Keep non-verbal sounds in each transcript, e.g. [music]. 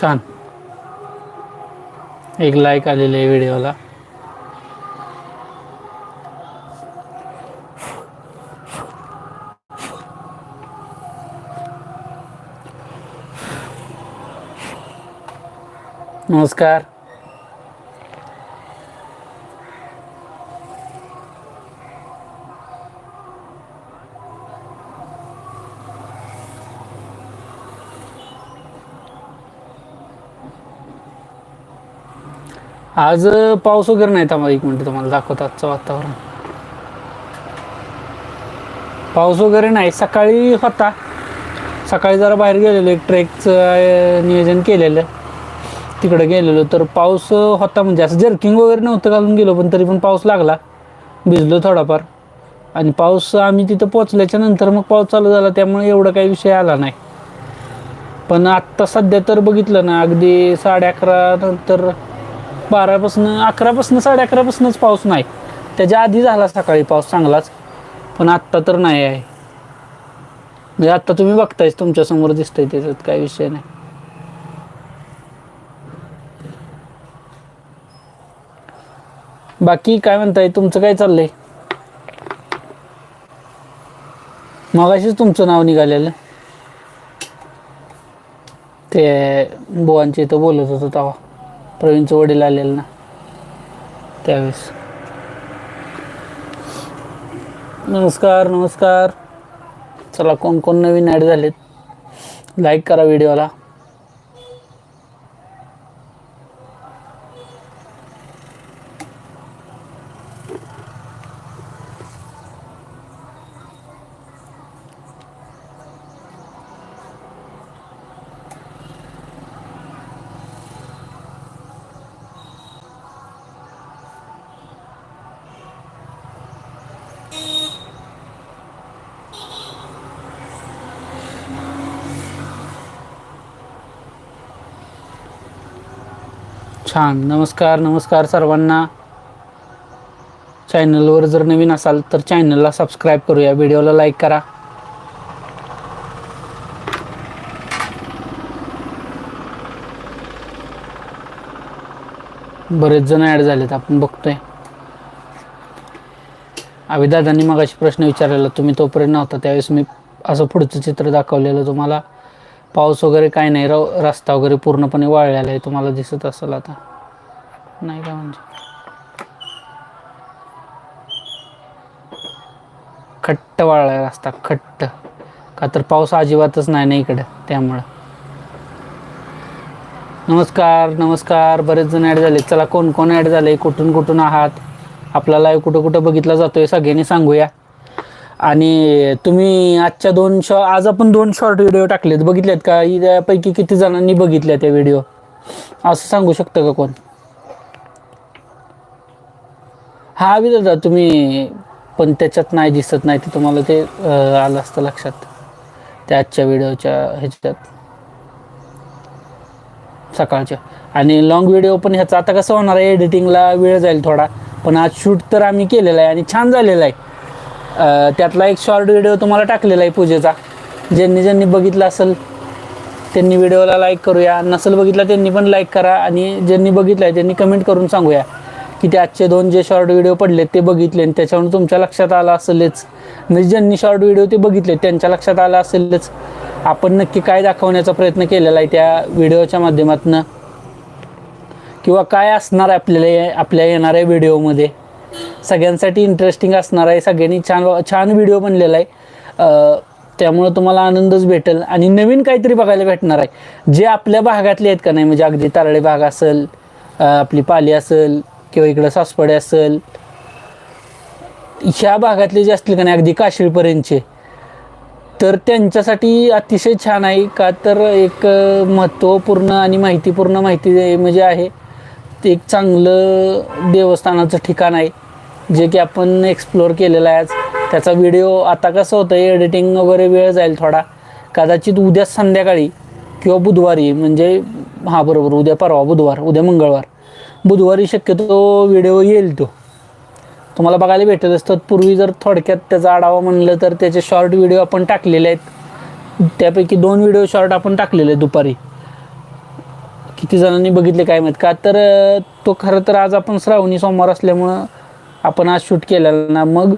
छान. एक लाईक आलेलं व्हिडिओला नमस्कार. आज पाऊस वगैरे नाही थांबा एक मिनिट तुम्हाला दाखवतो आजचं वातावरण. पाऊस वगैरे नाही. सकाळी होता. सकाळी जरा बाहेर गेलेलो. एक ट्रेकचं नियोजन केलेलं. तिकडे गेलेलो. तर पाऊस होता म्हणजे असं जर्किंग वगैरे नव्हतं घालून गेलो पण तरी पण पाऊस लागला. भिजलो थोडाफार. आणि पाऊस आम्ही तिथं पोचल्याच्या नंतर मग पाऊस चालू झाला. त्यामुळे एवढा काही विषय आला नाही. पण आत्ता सध्या तर बघितलं ना अगदी साडे अकरा नंतर बारापासून अकरापासून साडे अकरापासूनच पाऊस नाही. त्याच्या आधी झाला सकाळी पाऊस चांगलाच पण आत्ता तर नाही आहे. म्हणजे आत्ता तुम्ही बघतायच तुमच्यासमोर दिसतंय त्याच्यात काही विषय नाही. बाकी काय म्हणताय तुमचं काय चाललंय? मगाशीच तुमचं नाव निघालेलं. ते बुवांच्या इथं बोलत होतो तेव्हा. प्रवीणचं वडील आलेलं ना. त्यावेळेस. नमस्कार नमस्कार. चला कोण कोण नवीन ॲड झालेत? लाईक करा व्हिडिओला. छान. नमस्कार नमस्कार सर्वांना. चॅनलवर जर नवीन असाल तर चॅनलला सबस्क्राईब करूया व्हिडिओला लाईक करा. बरेच जण ॲड झालेत आपण बघतोय. अभिदादांनी मगाशी प्रश्न विचारलेला तुम्ही तोपर्यंत नव्हता त्यावेळेस मी असं पुढचं चित्र दाखवलेलं तुम्हाला. पाऊस वगैरे काय नाही र रस्ता वगैरे पूर्णपणे वाळलेला आहे तुम्हाला दिसत असेल आता. नाही का म्हणजे? खट्ट वाळला आहे रस्ता खट्ट. का तर पाऊस अजिबातच नाही ना इकडं त्यामुळं. नमस्कार नमस्कार. बरेच जण ॲड झाले चला कोण कोण ॲड झाले कुठून कुठून आहात? आपला लाईव्ह कुठं कुठं बघितला जातोय? सगळ्यांनी सांगूया. आणि तुम्ही आजच्या दोन शॉ आज आपण दोन शॉर्ट व्हिडिओ टाकलेत. बघितलेत का? यापैकी किती जणांनी बघितल्या त्या व्हिडिओ असं सांगू शकतं का कोण? हा बी दादा तुम्ही पण त्याच्यात नाही दिसत नाही ते तुम्हाला ते आलं असतं लक्षात. त्या आजच्या व्हिडिओच्या ह्याच्यात. सकाळच्या. आणि लॉंग व्हिडिओ पण ह्याचा. आता कसं होणार आहे? एडिटिंगला वेळ जाईल थोडा. पण आज शूट तर आम्ही केलेला आहे आणि छान झालेला आहे. त्यातला एक शॉर्ट व्हिडिओ तुम्हाला टाकलेला आहे पूजेचा. ज्यांनी ज्यांनी बघितला असेल त्यांनी व्हिडिओला लाईक करूया. नसेल बघितला त्यांनी पण लाईक करा. आणि ज्यांनी बघितलं आहे त्यांनी कमेंट करून सांगूया की ते आजचे दोन जे शॉर्ट व्हिडिओ पडले ते बघितले. आणि त्याच्यावरून तुमच्या लक्षात आलं असेलच. म्हणजे ज्यांनी शॉर्ट व्हिडिओ ते बघितले त्यांच्या लक्षात आलं असेलच. आपण नक्की काय दाखवण्याचा प्रयत्न केलेला आहे त्या व्हिडिओच्या माध्यमातून? किंवा काय असणार आहे आपल्याला आपल्या येणाऱ्या व्हिडिओमध्ये सगळ्यांसाठी इंटरेस्टिंग असणार आहे. सगळ्यांनी छान छान व्हिडिओ बनलेला आहे. त्यामुळं तुम्हाला आनंदच भेटेल. आणि नवीन काहीतरी बघायला भेटणार आहे. जे आपल्या भागातले आहेत का नाही म्हणजे अगदी तारळे भाग असेल आपली पाली असेल किंवा इकडं सासपडे असेल ह्या भागातले जे असतील का नाही अगदी काशीळपर्यंतचे तर त्यांच्यासाठी अतिशय छान आहे. का तर एक महत्त्वपूर्ण आणि माहितीपूर्ण माहिती म्हणजे आहे ते एक चांगलं देवस्थानाचं ठिकाण आहे. जे की आपण एक्सप्लोअर केलेलं आहे आज. त्याचा व्हिडिओ आता कसं होतं आहे एडिटिंग वगैरे वेळ जाईल थोडा. कदाचित उद्या संध्याकाळी किंवा बुधवारी म्हणजे हां बरोबर उद्या परवा बुधवार उद्या मंगळवार. बुधवारी शक्यतो व्हिडिओ येईल तो. तुम्हाला बघायला भेटत असतात पूर्वी जर थोडक्यात त्याचा आढावा म्हणलं तर त्याचे शॉर्ट व्हिडिओ आपण टाकलेले आहेत. त्यापैकी दोन व्हिडिओ शॉर्ट आपण टाकलेले आहेत दुपारी. किती जणांनी बघितले काय माहीत का? तर तो खरं तर आज आपण श्रावणी सोमवार असल्यामुळं आपण आज शूट केलेला ना मग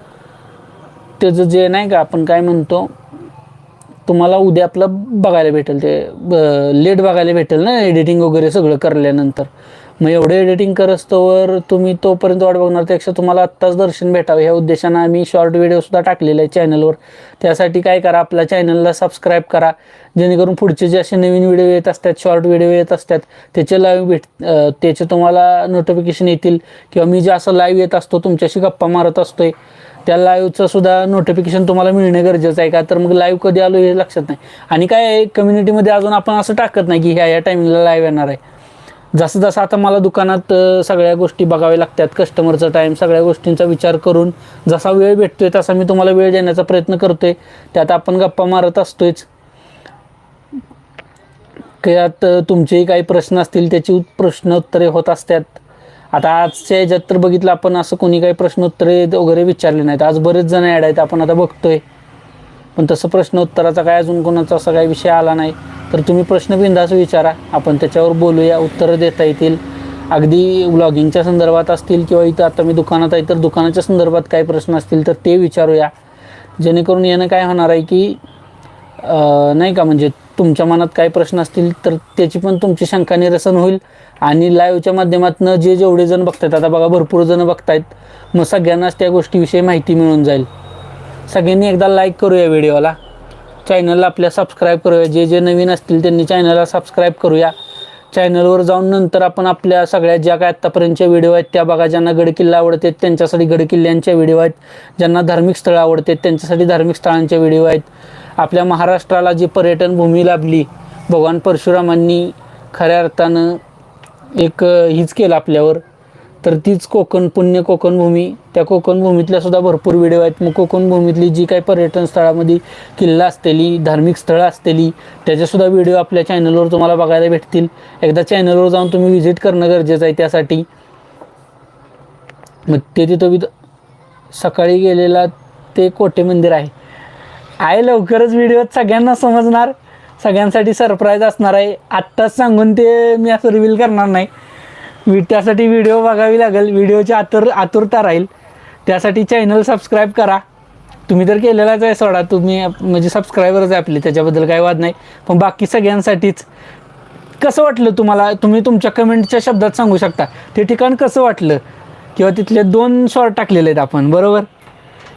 त्याचं जे नाही का आपण काय म्हणतो तुम्हाला उद्या आपलं बघायला भेटेल ते लेट बघायला भेटेल ना एडिटिंग वगैरे सगळं करल्यानंतर. मग एवढं एडिटिंग करस्तोवर तुम्ही तोपर्यंत वाट बघणार. त्यापेक्षा तुम्हाला आत्ताच दर्शन भेटावं. ह्या उद्देशानं आम्ही शॉर्ट व्हिडिओसुद्धा टाकलेले आहे चॅनलवर त्यासाठी काय करा आपल्या चॅनलला सबस्क्राईब करा. जेणेकरून पुढचे जे असे नवीन व्हिडिओ येत असतात शॉर्ट व्हिडिओ येत असतात त्याचे लाईव्ह भेट त्याचे तुम्हाला नोटिफिकेशन येतील. किंवा मी जे असं लाईव्ह येत असतो तुमच्याशी गप्पा मारत असतोय त्या लाईव्हचं सुद्धा नोटिफिकेशन तुम्हाला मिळणे गरजेचं आहे का? तर मग लाईव्ह कधी आलो हे लक्षात नाही. आणि काय आहे कम्युनिटीमध्ये अजून आपण असं टाकत नाही की ह्या या टायमिंगला लाईव्ह येणार आहे. जसं जसं आता मला दुकानात सगळ्या गोष्टी बघाव्या लागतात कस्टमरचा टाईम सगळ्या गोष्टींचा विचार करून जसा वेळ भेटतोय तसा मी तुम्हाला वेळ देण्याचा प्रयत्न करतोय. त्यात आपण गप्पा मारत असतोयच. त्यात तुमचेही काही प्रश्न असतील त्याची प्रश्न उत्तरे होत असतात. आता आजच्या ह्याच्यात तर बघितलं आपण असं कोणी काही प्रश्न उत्तरे वगैरे विचारले नाहीत. आज बरेच जण ॲड आहेत आपण आता बघतोय. पण तसं प्रश्न उत्तराचा काय अजून कोणाचा असा काही विषय आला नाही. तर तुम्ही प्रश्न बिंदास विचारा. आपण त्याच्यावर बोलूया उत्तरं देता येतील. अगदी ब्लॉगिंगच्या संदर्भात असतील किंवा इथं आता मी दुकानात आहे तर दुकानाच्या संदर्भात काय प्रश्न असतील तर ते विचारूया. जेणेकरून यानं काय होणार आहे की नाही का म्हणजे तुमच्या मनात काय प्रश्न असतील तर त्याची पण तुमची शंका निरसन होईल. आणि लाईव्हच्या माध्यमातून जे जेवढे जण बघतायत आता बघा भरपूर जण बघतायत. मग सगळ्यांनाच त्या गोष्टीविषयी माहिती मिळून जाईल. सगळ्यांनी एकदा लाईक करूया व्हिडिओला चॅनलला आपल्या सबस्क्राईब करूया. जे जे नवीन असतील त्यांनी चॅनलला सबस्क्राईब करूया. चॅनलवर जाऊन नंतर आपण आपल्या सगळ्या ज्या काय आत्तापर्यंतच्या व्हिडिओ आहेत त्या बघा. ज्यांना गडकिल्ला आवडतात त्यांच्यासाठी गडकिल्ल्यांच्या व्हिडिओ आहेत. ज्यांना धार्मिक स्थळं आवडतात त्यांच्यासाठी धार्मिक स्थळांचे व्हिडिओ आहेत. आपल्या महाराष्ट्राला जी पर्यटन भूमी लाभली भगवान परशुरामांनी खऱ्या अर्थानं एक हीच केलं आपल्यावर. तर तीच कोकण पुण्य कोकणभूमी त्या कोकणभूमीतल्या सुद्धा भरपूर व्हिडिओ आहेत. मग कोकणभूमीतली जी काही पर्यटन स्थळामध्ये किल्ला असलेली धार्मिक स्थळं असलेली त्याच्यासुद्धा व्हिडिओ आपल्या चॅनलवर तुम्हाला बघायला भेटतील. एकदा चॅनलवर जाऊन तुम्ही व्हिजिट करणं गरजेचं आहे त्यासाठी. मग ते तिथं विध सकाळी गेलेला ते कोटे मंदिर आहे. आहे लवकरच व्हिडिओ सगळ्यांना समजणार. सगळ्यांसाठी सरप्राईज असणार आहे. आत्ताच सांगून ते मी असं रिव्हील करणार नाही. त्यासाठी व्हिडिओ बघावी लागेल. व्हिडिओची आतुर आतुरता राहील. त्यासाठी चॅनल सबस्क्राईब करा. तुम्ही तर केलेलाच आहे सोडा तुम्ही म्हणजे सबस्क्रायबरच आहे आपले त्याच्याबद्दल काही वाद नाही. पण बाकी सगळ्यांसाठीच कसं वाटलं तुम्हाला? तुम्ही तुमच्या कमेंटच्या शब्दात सांगू शकता. ते ठिकाण कसं वाटलं? किंवा तिथले दोन शॉर्ट टाकलेले आहेत आपण बरोबर?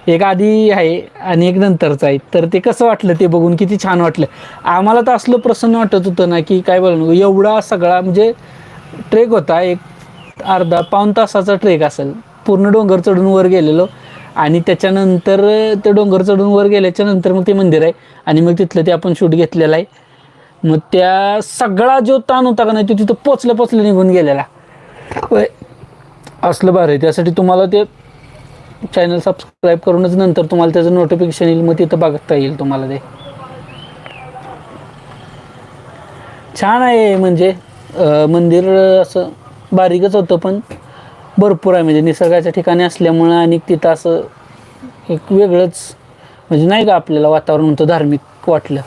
एक आधी आहे आणि एक नंतरचं आहे. तर ते कसं वाटलं ते बघून किती छान वाटलं. आम्हाला तर असलं प्रसन्न वाटत होतं ना की काय बोलू एवढा सगळा म्हणजे ट्रेक होता. एक अर्धा पाऊण तासाचा ट्रेक असेल. पूर्ण डोंगर चढून वर गेलेलो. आणि त्याच्यानंतर ते डोंगर चढून वर गेल्याच्यानंतर मग ते मंदिर आहे. आणि मग तिथलं ते आपण शूट घेतलेलं आहे. मग त्या सगळा जो ताण होता का नाही तो तिथं पोचल्या पोचल्या निघून गेलेला. असलं भारी आहे. त्यासाठी तुम्हाला ते चॅनल सबस्क्राईब करूनच नंतर तुम्हाला त्याचं नोटिफिकेशन येईल. मग तिथं बघता येईल तुम्हाला ते. छान आहे म्हणजे. मंदिर असं बारीकच होतं पण भरपूर आहे. म्हणजे निसर्गाच्या ठिकाणी असल्यामुळं आणि तिथं असं एक वेगळंच म्हणजे नाही का आपल्याला वातावरण होतं धार्मिक वाटलं.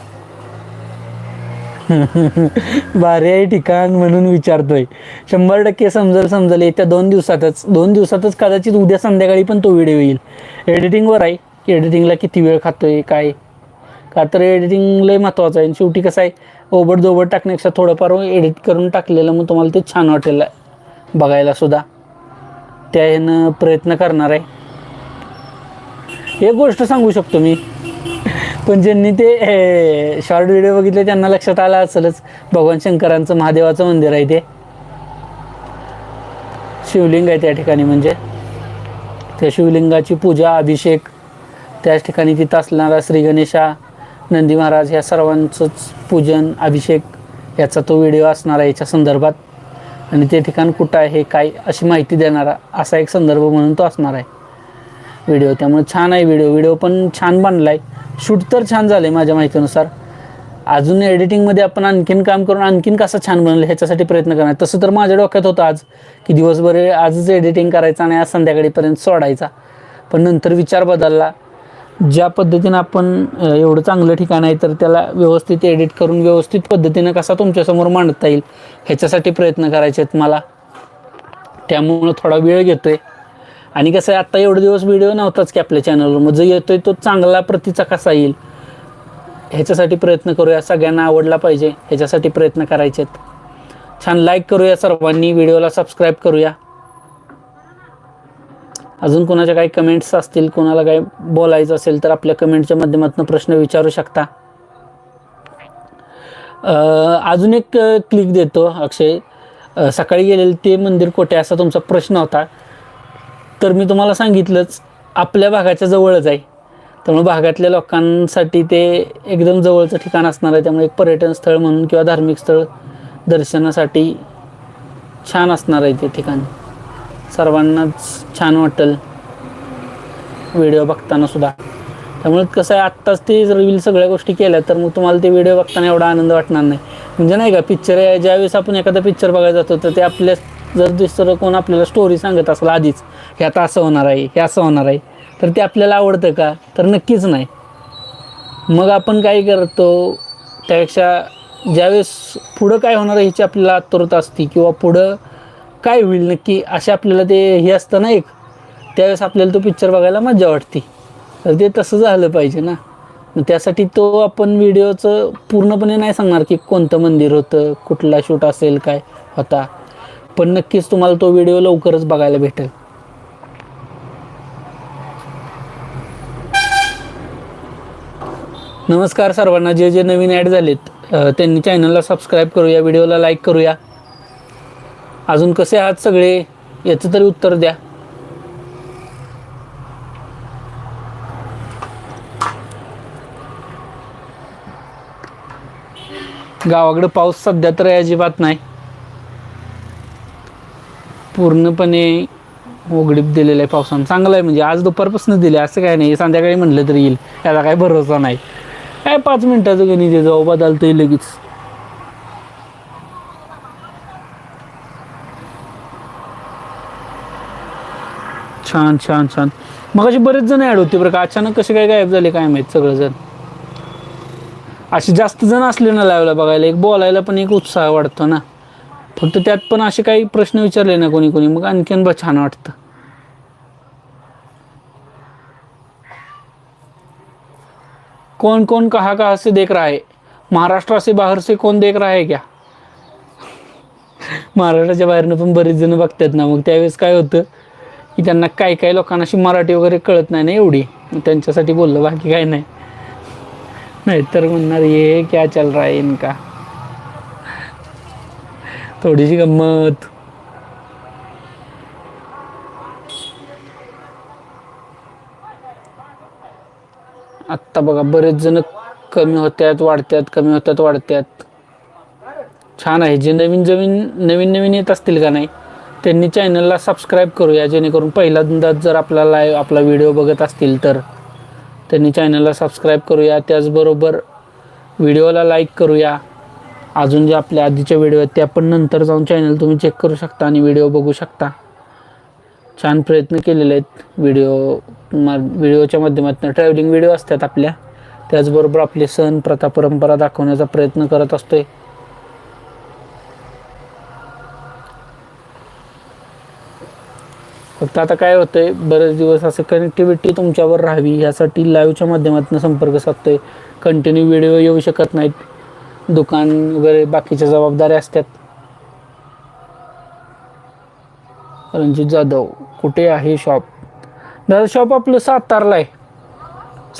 [laughs] भारी आहे ठिकाण म्हणून विचारतोय. शंभर टक्के समजल समजल. येत्या दोन दिवसातच दोन दिवसातच कदाचित उद्या संध्याकाळी पण तो व्हिडिओ येईल. एडिटिंगवर आहे. एडिटिंगला किती वेळ खातोय काय? का तर एडिटिंग लय महत्त्वाचं आहे. आणि शेवटी कसं आहे ओबड दोबड टाकण्यापेक्षा थोडंफार एडिट करून टाकलेलं मग तुम्हाला ते छान वाटेल. बघायला सुद्धा. त्या ह्यानं प्रयत्न करणार आहे. एक गोष्ट सांगू शकतो मी. पण ज्यांनी ते शॉर्ट व्हिडिओ बघितले त्यांना लक्षात आलं असेलच. भगवान शंकरांचं महादेवाचं मंदिर आहे ते. शिवलिंग आहे त्या ठिकाणी म्हणजे. त्या शिवलिंगाची पूजा अभिषेक. त्याच ठिकाणी तिथं असणारा श्री गणेशा नंदी महाराज ह्या सर्वांचंच पूजन अभिषेक याचा तो व्हिडिओ असणार आहे याच्या संदर्भात. आणि ते ठिकाण कुठं आहे काय अशी माहिती देणारा असा एक संदर्भ म्हणून तो असणार आहे. व्हिडिओ त्यामुळे छान आहे व्हिडिओ व्हिडिओ पण छान बनला आहे शूट तर छान झालं आहे माझ्या माहितीनुसार. अजून एडिटिंगमध्ये आपण आणखीन काम करून आणखीन कसं छान बनलं ह्याच्यासाठी प्रयत्न करणार. तसं तर माझ्या डोक्यात होतं आज की दिवसभर आजच एडिटिंग करायचं आणि आज संध्याकाळीपर्यंत सोडायचा. पण नंतर विचार बदलला. ज्या पद्धतीनं आपण एवढं चांगलं ठिकाण आहे तर त्याला व्यवस्थित एडिट करून व्यवस्थित पद्धतीनं कसा तुमच्यासमोर मांडता येईल ह्याच्यासाठी प्रयत्न करायचे आहेत मला. त्यामुळं थोडा वेळ घेतो आहे आणि कसं आहे आत्ता एवढे दिवस व्हिडिओ नव्हताच की आपल्या चॅनलवर मग जो आहे तो चांगला प्रतीचा कसा येईल? ह्याच्यासाठी प्रयत्न करूया. सगळ्यांना आवडला पाहिजे. ह्याच्यासाठी प्रयत्न करायचे आहेत. छान लाईक करूया सर्वांनी. व्हिडिओला सबस्क्राईब करूया. अजून कोणाच्या काही कमेंट्स असतील कोणाला काही बोलायचं असेल तर आपल्या कमेंटच्या माध्यमातून प्रश्न विचारू शकता. अजून एक क्लिक देतो अक्षय. सकाळी गेलेलं ते मंदिर कोठे असा तुमचा प्रश्न होता. तर मी तुम्हाला सांगितलंच आपल्या भागाच्या जवळच आहे. त्यामुळे भागातल्या लोकांसाठी ते एकदम जवळचं ठिकाण असणार आहे. त्यामुळे एक पर्यटन स्थळ म्हणून किंवा धार्मिक स्थळ दर्शनासाठी छान असणार आहे ते ठिकाण. सर्वांनाच छान वाटेल. व्हिडिओ बघताना सुद्धा. त्यामुळे कसं आहे आत्ताच ते रिव्हील सगळ्या गोष्टी केल्या तर मग तुम्हाला ते व्हिडिओ बघताना एवढा आनंद वाटणार नाही. म्हणजे नाही का पिक्चर आहे ज्यावेळेस आपण एखादा पिक्चर बघायला जातो तर ते आपल्या जर दुसरं कोण आपल्याला स्टोरी सांगत असेल आधीच हे आता असं होणार आहे हे असं होणार आहे तर ते आपल्याला आवडतं का? तर नक्कीच नाही. मग आपण काय करतो त्यापेक्षा ज्यावेळेस पुढं काय होणार आहे ह्याची आपल्याला आतुरता असते किंवा पुढं काय होईल नक्की? असे आपल्याला ते हे असतं ना एक. त्यावेळेस आपल्याला तो पिक्चर बघायला मजा वाटते. तर ते तसं झालं पाहिजे ना. त्यासाठी तो आपण व्हिडिओचं पूर्णपणे नाही सांगणार की कोणतं मंदिर होतं कुठला शूट असेल काय होता. पण नक्कीच तुम्हाला तो व्हिडिओ लवकरच बघायला भेटेल. नमस्कार सर्वांना. जे जे नवीन ॲड झालेत त्यांनी चॅनलला सबस्क्राईब करूया व्हिडिओला लाईक करूया. अजून कसे आहात सगळे? याचं तरी उत्तर द्या. गावाकडे पाऊस सध्या तर अजिबात नाही. पूर्णपणे उघडीप दिलेलं आहे पावसानं. चांगलं आहे म्हणजे आज दुपारपासून दिले असं काय नाही. संध्याकाळी म्हटलं तरी येईल. याला काय भरोसा नाही. काय पाच मिनिटाचं गणित जाऊ बदलतंय लगेच. छान छान छान. मग अशी बरेच जण ॲड होते बरं का. अचानक कसे काय गायब झाले काय माहीत सगळेजण. असे जास्त जण असले ना लावला बघायला. एक बोलायला पण एक उत्साह वाटतो ना. फक्त त्यात पण असे काही प्रश्न विचारले ना कोणी कोणी. मग आणखीन बा छान वाटतं. कौन कौन कहा कहा से देख रहा है? महाराष्ट्र से बाहेर से कोण देख रहा है क्या? [laughs] महाराष्ट्राच्या बाहेरनं पण बरेच जण बघतात ना. मग त्यावेळेस काय होतं? की त्यांना काही काही लोकांना अशी मराठी वगैरे कळत नाही ना एवढी. त्यांच्यासाठी बोललं बाकी काय नाही. नाहीतर म्हणणार ये क्या चल रहा है इनका? थोडीशी गंमत. आत्ता बघा बरेच जण कमी होत्यात वाढत्यात कमी होत्यात वाढत्यात. छान आहे. जे नवीन जमीन नवीन नवीन येत असतील का नाही? त्यांनी चॅनलला सबस्क्राईब करूया जेणेकरून पहिल्यांदाच जर आपला लाईव्ह आपला व्हिडिओ बघत असतील तर त्यांनी चॅनलला सबस्क्राईब करूया. त्याचबरोबर व्हिडिओला लाईक करूया. अजून जे आपल्या आधीचे व्हिडिओ आहेत ते आपण नंतर जाऊन चॅनल तुम्ही चेक करू शकता आणि व्हिडिओ बघू शकता. छान प्रयत्न केलेले आहेत. व्हिडिओ मा व्हिडिओच्या माध्यमातून ट्रॅव्हलिंग व्हिडिओ असतात आपल्या. त्याचबरोबर आपले सण प्रथा परंपरा दाखवण्याचा प्रयत्न करत असतो आहे फक्त आता काय होतंय बरेच दिवस असं कनेक्टिव्हिटी तुमच्यावर राहावी यासाठी लाईव्हच्या माध्यमातून संपर्क साधतोय. कंटिन्यू व्हिडिओ येऊ शकत नाहीत. दुकान वगैरे बाकीच्या जबाबदाऱ्या असतात. रणजित जाधव कुठे आहे शॉप दादा शॉप आपलं सातारला आहे.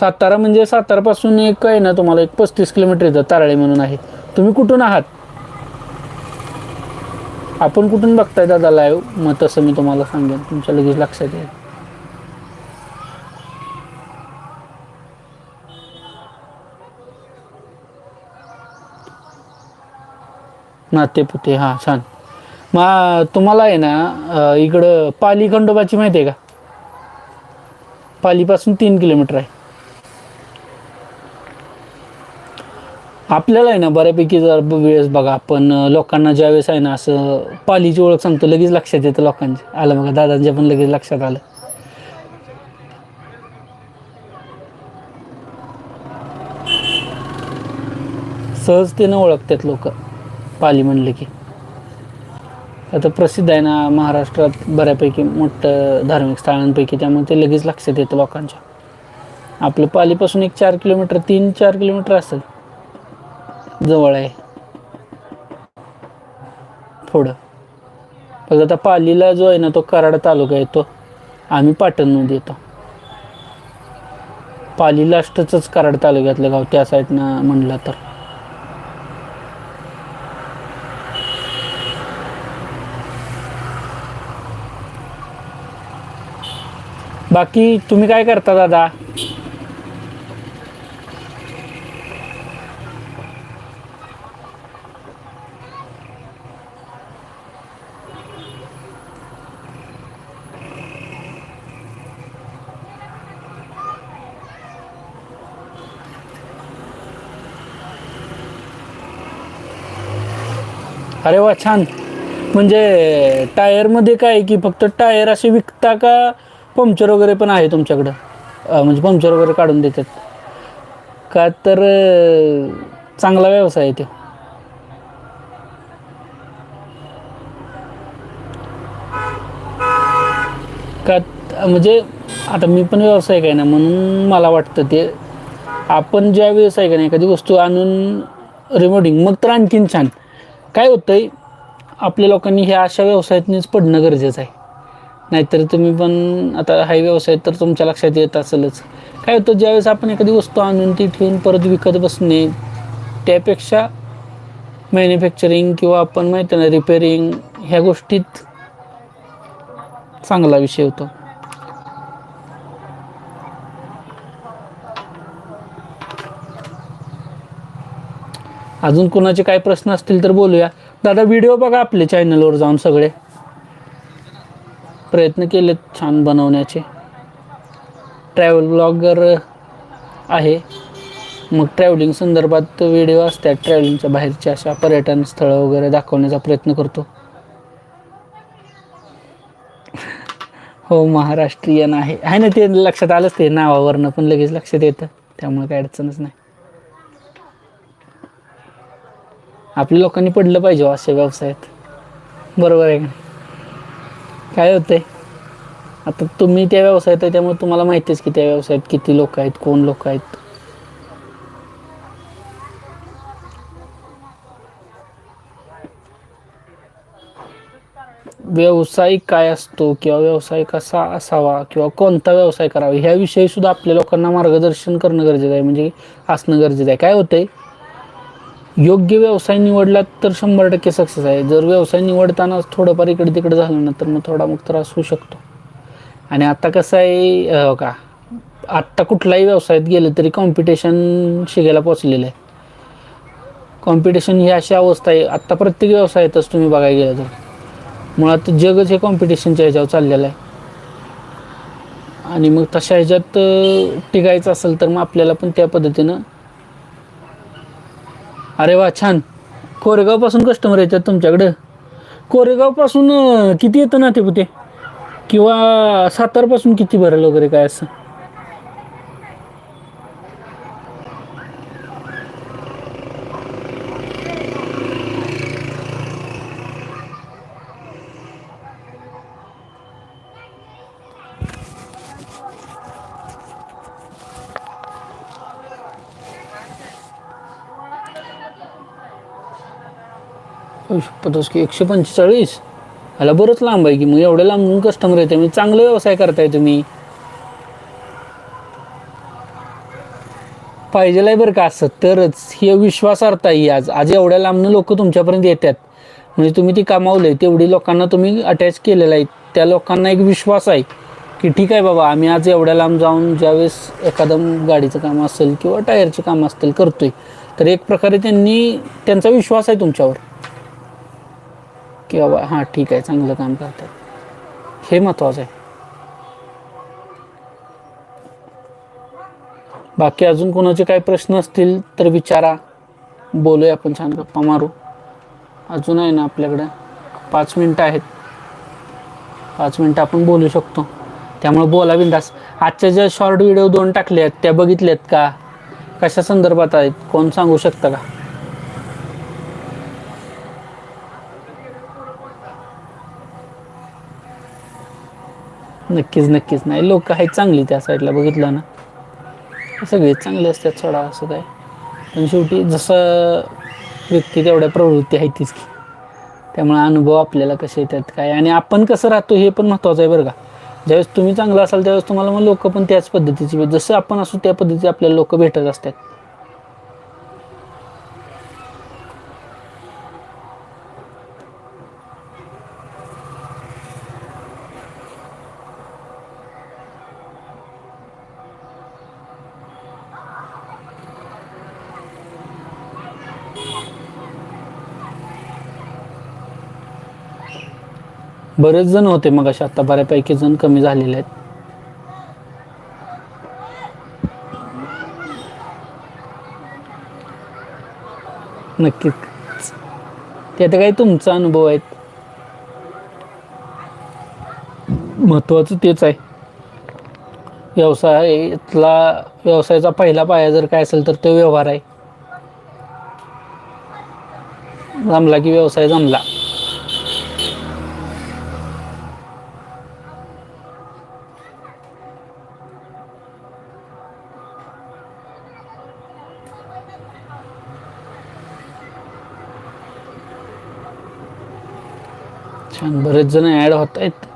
सातारा म्हणजे सातारापासून एक आहे ना तुम्हाला एक पस्तीस किलोमीटर येतं तारळे म्हणून आहे. तुम्ही कुठून आहात? आपण कुठून बघताय दादा लाईव्ह मग तसं मी तुम्हाला सांगेन. तुमच्या लगेच लक्षात येईल. नातेपुते हा हां छान. मग तुम्हाला आहे ना इकडं पाली खंडोबाची माहिती आहे का? पालीपासून तीन किलोमीटर आहे. आपल्याला आहे ना बऱ्यापैकी जर वेळेस बघा आपण लोकांना ज्या वेळेस आहे ना असं पालीची ओळख सांगतो लगेच लक्षात येतं लोकांचे. आलं बघा दादांच्या पण लगेच लक्षात आलं. सहजतेनं ओळखतात लोक पाली म्हणले की. आता प्रसिद्ध आहे ना महाराष्ट्रात बऱ्यापैकी मोठं धार्मिक स्थळांपैकी त्यामुळे ते लगेच लक्षात येतं लोकांच्या. आपलं पालीपासून एक चार किलोमीटर तीन चार किलोमीटर असेल. जवळ आहे. थोडं बघ आता पालीला जो आहे ना तो कराड तालुका येतो. आम्ही पाटणमध्ये येतो. पाली लास्टच कराड तालुक्यातलं गाव त्या साईडनं म्हणलं तर. बाकी तुम्ही काय करता दादा? अरे वा छान. म्हणजे टायरमध्ये काय आहे की फक्त टायर असे विकता का पंक्चर वगैरे पण आहे तुमच्याकडं? म्हणजे पंक्चर वगैरे काढून देतात. का तर चांगला व्यवसाय आहे तो. का म्हणजे आता मी पण व्यावसायिक आहे ना म्हणून मला वाटतं ते आपण ज्या व्यावसायिकाने एखादी वस्तू आणून रिमोडिंग मग तर आणखीन छान. काय होतंय आपल्या लोकांनी ह्या अशा व्यवसायातनीच पडणं गरजेचं आहे. नाहीतर तुम्ही पण आता हा व्यवसाय तर तुमच्या लक्षात येत असेलच. काय होतं ज्यावेळेस आपण एखादी वस्तू आणून ती ठेवून परत विकत बसणे त्यापेक्षा मॅन्युफॅक्चरिंग किंवा आपण माहिती ना रिपेरिंग ह्या गोष्टीत चांगला विषय होतो. अजून कोणाचे काय प्रश्न असतील तर बोलूया. दादा व्हिडिओ बघा आपले चॅनलवर जाऊन सगळे. प्रयत्न केलेत छान बनवण्याचे. ट्रॅव्हल ब्लॉगर आहे. मग ट्रॅव्हलिंग संदर्भात व्हिडिओ असतात ट्रॅव्हलिंगच्या बाहेरच्या अशा पर्यटन स्थळं वगैरे दाखवण्याचा प्रयत्न करतो. हो महाराष्ट्रीयन आहे. आहे ना ते लक्षात आलंच ते नावावरनं पण लगेच लक्षात येतं. त्यामुळे काय अडचणच नाही. आपल्या लोकांनी पडलं पाहिजे हो असे अशा व्यवसायात. बरोबर आहे का? काय होतंय? आता तुम्ही त्या व्यवसायात आहे त्यामुळे तुम्हाला माहितीच की त्या व्यवसायात किती लोक आहेत कोण लोक आहेत? व्यवसाय काय असतो किंवा व्यवसाय कसा असावा किंवा कोणता व्यवसाय करावा ह्याविषयी सुद्धा आपल्या लोकांना मार्गदर्शन करणं गरजेचं आहे. म्हणजे असणं गरजेचं आहे. काय होतंय? योग्य व्यवसाय निवडला तर शंभर टक्के सक्सेस आहे. जर व्यवसाय निवडताना थोडंफार इकडे तिकडे झालं ना तर मग थोडा मग त्रास होऊ शकतो. आणि आता कसं आहे का आत्ता कुठलाही व्यवसायात गेलं तरी कॉम्पिटिशन शिकायला पोचलेलं आहे. कॉम्पिटिशन ही अशी अवस्था आहे. आत्ता प्रत्येक व्यवसायातच तुम्ही बघायला गेलं तर. मुळात जगच हे कॉम्पिटिशनच्या ह्याच्यावर चाललेलं आहे. आणि मग तशा ह्याच्यात टिकायचं असेल तर मग आपल्याला पण त्या पद्धतीनं अरे वा छान. कोरेगावपासून कस्टमर येतात तुमच्याकडं. कोरेगावपासून किती येतं ना ते पुते किंवा सातारपासून किती भरेल वगैरे काय असं? पतोस की एकशे पंचेचाळीस. ह्याला बरंच लांब आहे की मग एवढ्या लांबून कस्टमर येते. म्हणजे चांगला व्यवसाय करताय तुम्ही. पाहिजेलाय बरं का असं. तरच हे विश्वासार्थ आहे आज. आज एवढ्या लांबनं लोक तुमच्यापर्यंत येतात. म्हणजे तुम्ही ती कामावले तेवढी लोकांना तुम्ही अटॅच केलेलं आहे. त्या लोकांना एक विश्वास आहे की ठीक आहे बाबा आम्ही आज एवढ्या लांब जाऊन ज्यावेळेस एखादं गाडीचं काम असेल किंवा टायरचे काम असतील करतोय. तर एक प्रकारे त्यांनी त्यांचा विश्वास आहे तुमच्यावर. की बाबा हां ठीक आहे चांगलं काम करतात. हे महत्त्वाचं आहे. बाकी अजून कोणाचे काही प्रश्न असतील तर विचारा. बोलूया आपण छान गप्पा मारू. अजून आहे ना आपल्याकडं. पाच मिनटं आहेत. पाच मिनटं आपण बोलू शकतो. त्यामुळे बोला बिंदास आजच्या ज्या शॉर्ट व्हिडिओ दोन टाकले आहेत त्या बघितल्यात का? कशा संदर्भात आहेत? कोण सांगू शकता का? नक्कीच नक्कीच. नाही लोक आहेत चांगली त्या साईडला बघितलं ना. सगळे चांगले असतात सोडा असं काय. पण शेवटी जसं व्यक्ती तेवढ्या प्रवृत्ती आहे तीच की. त्यामुळे अनुभव आपल्याला कसे येतात काय. आणि आपण कसं राहतो हे पण महत्त्वाचं आहे बरं का. ज्यावेळेस तुम्ही चांगलं असाल त्यावेळेस तुम्हाला मग लोक पण त्याच पद्धतीची भेट- जसं आपण असू त्या पद्धतीचे आपल्याला लोक भेटत असतात. बरेच जण होते मग अशा आता बऱ्यापैकी जण कमी झालेले आहेत. नक्कीच. ते आता काही तुमचा अनुभव आहेत महत्वाचं तेच आहे. व्यवसायातला व्यवसायाचा पहिला पाया जर काय असेल तर तो व्यवहार आहे. जमला की व्यवसाय जमला. छान बरेच जण ॲड होत आहेत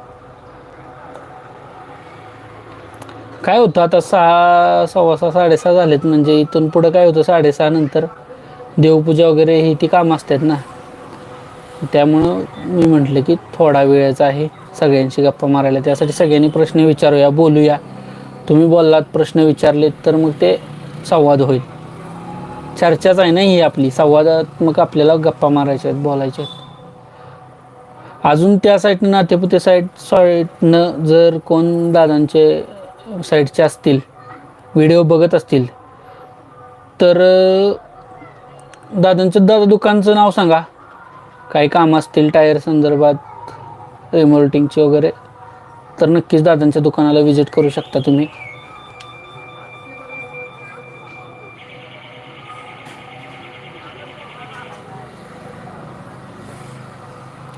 काय होतं आता सहा सव्वा सहा साडेसहा झालेत म्हणजे इथून पुढं काय होतं साडेसहा नंतर देवपूजा वगैरे ही ती कामं असतात ना. त्यामुळं मी म्हटलं की थोडा वेळच आहे सगळ्यांशी गप्पा मारायला. त्यासाठी सगळ्यांनी प्रश्न विचारूया बोलूया. तुम्ही बोललात प्रश्न विचारलेत तर मग ते संवाद होईल. चर्चाच आहे ना ही आपली संवादात्मक आपल्याला गप्पा मारायच्या आहेत बोलायच्या आहेत. अजून त्या साईडनं नातेपुते साईड साईडनं जर कोण दादांचे साईडचे असतील व्हिडिओ बघत असतील तर दादांचं दादा दुकानचं नाव सांगा. काही काम असतील टायर संदर्भात रिमोल्टिंगचे वगैरे तर नक्कीच दादांच्या दुकानाला व्हिजिट करू शकता तुम्ही.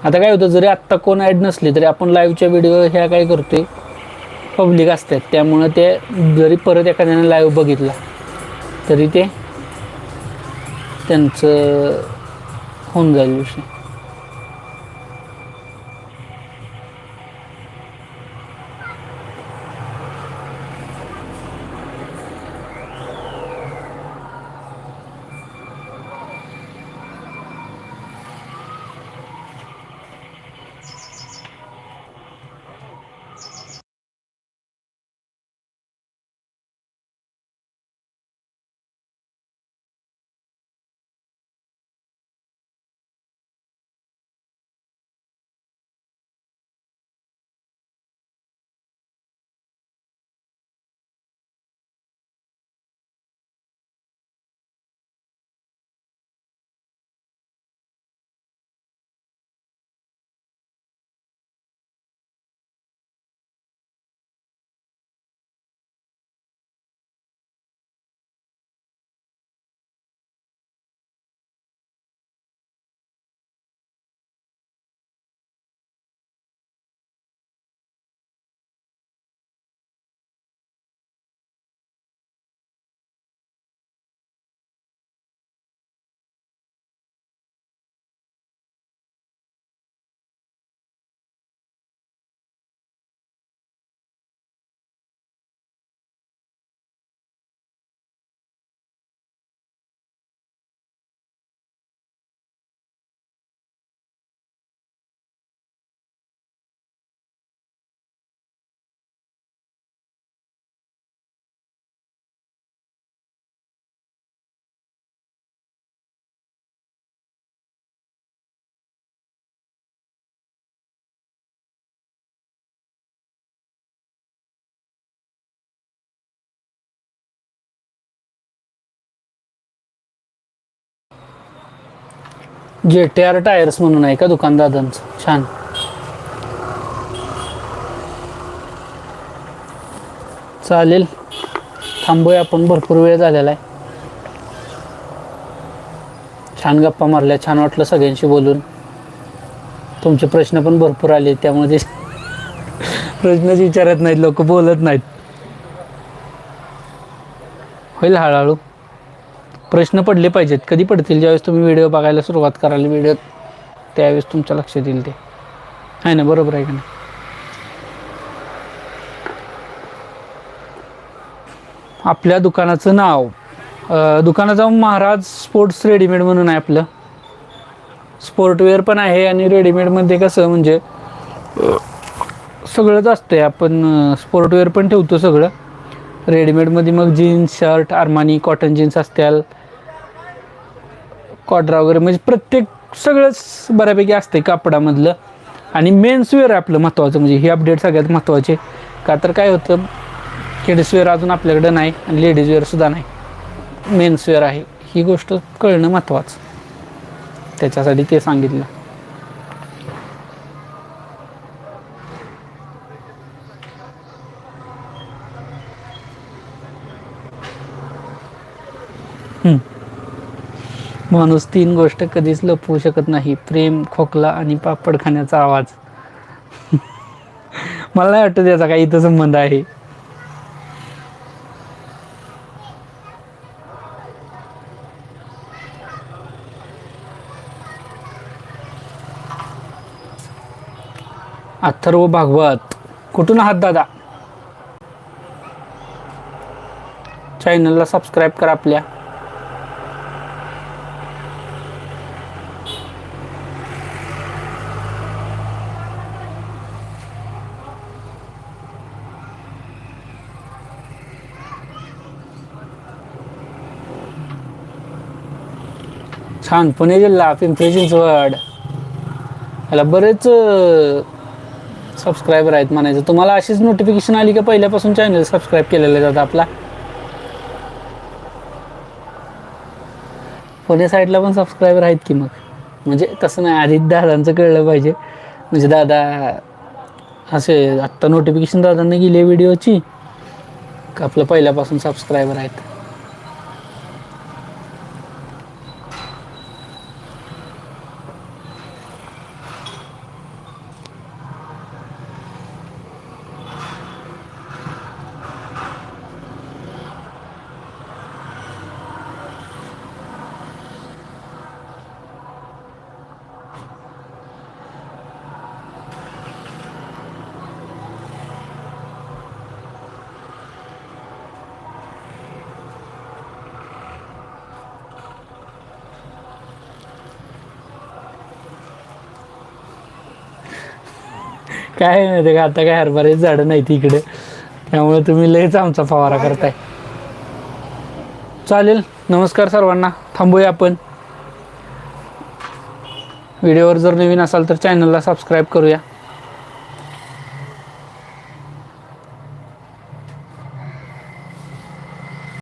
आता काय होतं जरी आत्ता कोण ॲड नसली तरी आपण लाईव्हच्या व्हिडिओ ह्या काय करतोय पब्लिक असतात. त्यामुळं ते जरी परत एखाद्याने लाईव्ह बघितला तरी ते त्यांचं होऊन जाईल विषय. जे टी आर टायर्स म्हणून आहे का दुकानदादांचं छान. चालेल. थांबूया आपण भरपूर वेळ झालेला आहे. छान गप्पा मारल्या छान वाटलं सगळ्यांशी बोलून. तुमचे प्रश्न पण भरपूर आले त्यामुळे ते प्रश्नच विचारत नाहीत लोक बोलत नाहीत. होईल हळूहळू. प्रश्न पडले पाहिजेत. कधी पडतील? ज्यावेळेस तुम्ही व्हिडिओ बघायला सुरुवात कराल व्हिडिओ त्यावेळेस तुमच्या लक्षात येईल ते. आहे ना? बरोबर आहे का नाही? आपल्या दुकानाचं नाव दुकानाचा दुकानाचं महाराज स्पोर्ट्स रेडीमेड म्हणून आहे आपलं. स्पोर्टवेअर पण आहे आणि रेडीमेडमध्ये कसं म्हणजे सगळंच सगळंच असतंय. आपण स्पोर्टवेअर पण ठेवतो सगळं. रेडीमेडमध्ये मग jeans shirt Armani cotton jeans असतील कॉड्रा वगैरे म्हणजे प्रत्येक सगळंच बऱ्यापैकी असते कापडामधलं. आणि मेन्सवेअर आहे आपलं महत्त्वाचं म्हणजे हे अपडेट सगळ्यात महत्त्वाचे का तर काय होतं किड्सवेअर अजून आपल्याकडं नाही आणि लेडीजवेअरसुद्धा नाही. मेन्सवेअर आहे. ही गोष्ट कळणं महत्त्वाचं त्याच्यासाठी ते सांगितलं. माणूस तीन गोष्ट कधीच लपवू शकत नाही. प्रेम खोकला आणि पापड खाण्याचा आवाज. [laughs] मला नाही वाटत त्याचा काही इथं संबंध आहे. अथर्व भागवत. कुठून आहात दादा? चॅनलला सबस्क्राईब करा आपल्या. छान. पुणे जिल्हा पिंपरी चिंचवड. याला बरेच सबस्क्रायबर आहेत म्हणायचं. तुम्हाला अशीच नोटिफिकेशन आली का पहिल्यापासून चॅनल सबस्क्राईब केलेलं जातं आपला. पुणे साईडला पण सबस्क्रायबर आहेत की मग? म्हणजे तसं नाही आधी दादांचं कळलं पाहिजे. म्हणजे दादा असे आत्ता नोटिफिकेशन दादांना गेली व्हिडिओची का आपलं पहिल्यापासून सबस्क्रायबर आहेत? काय माहिती का आता काय हरभऱ्याची झाडं नाहीत इकडे. त्यामुळे तुम्ही लयच आमचा फवारा करताय. चालेल नमस्कार सर्वांना. थांबूया आपण. व्हिडिओवर जर नवीन असाल तर चॅनलला सबस्क्राईब करूया.